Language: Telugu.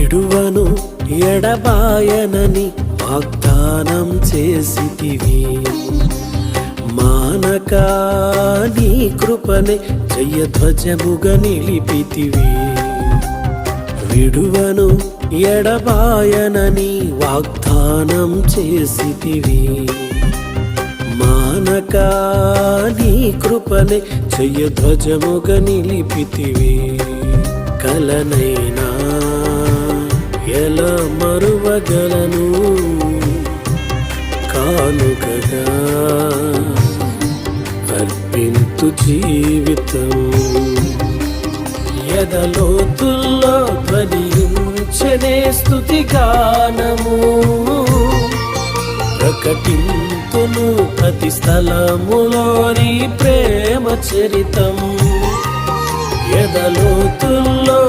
విడువను ఎడబాయనని వాగ్దానం చేసితివి. మానక నీ కృపనే జయధ్వజముగ నిలిపితివి. విడువను ఎడబాయనని వాగ్దానం చేసితివి. మానక నీ కృపనే చెయ్య ధ్వజముగ నిలిపితివి. కలనైనా ఎలా మరువగలను? కానుకగా అర్పింతు జీవితం. ఎదలోతుల్లో ధ్వనించనే స్థుతి గానము ప్రకటింతును ప్రతి స్థలములోని ప్రేమ చరితం. ఎదలోతుల్లో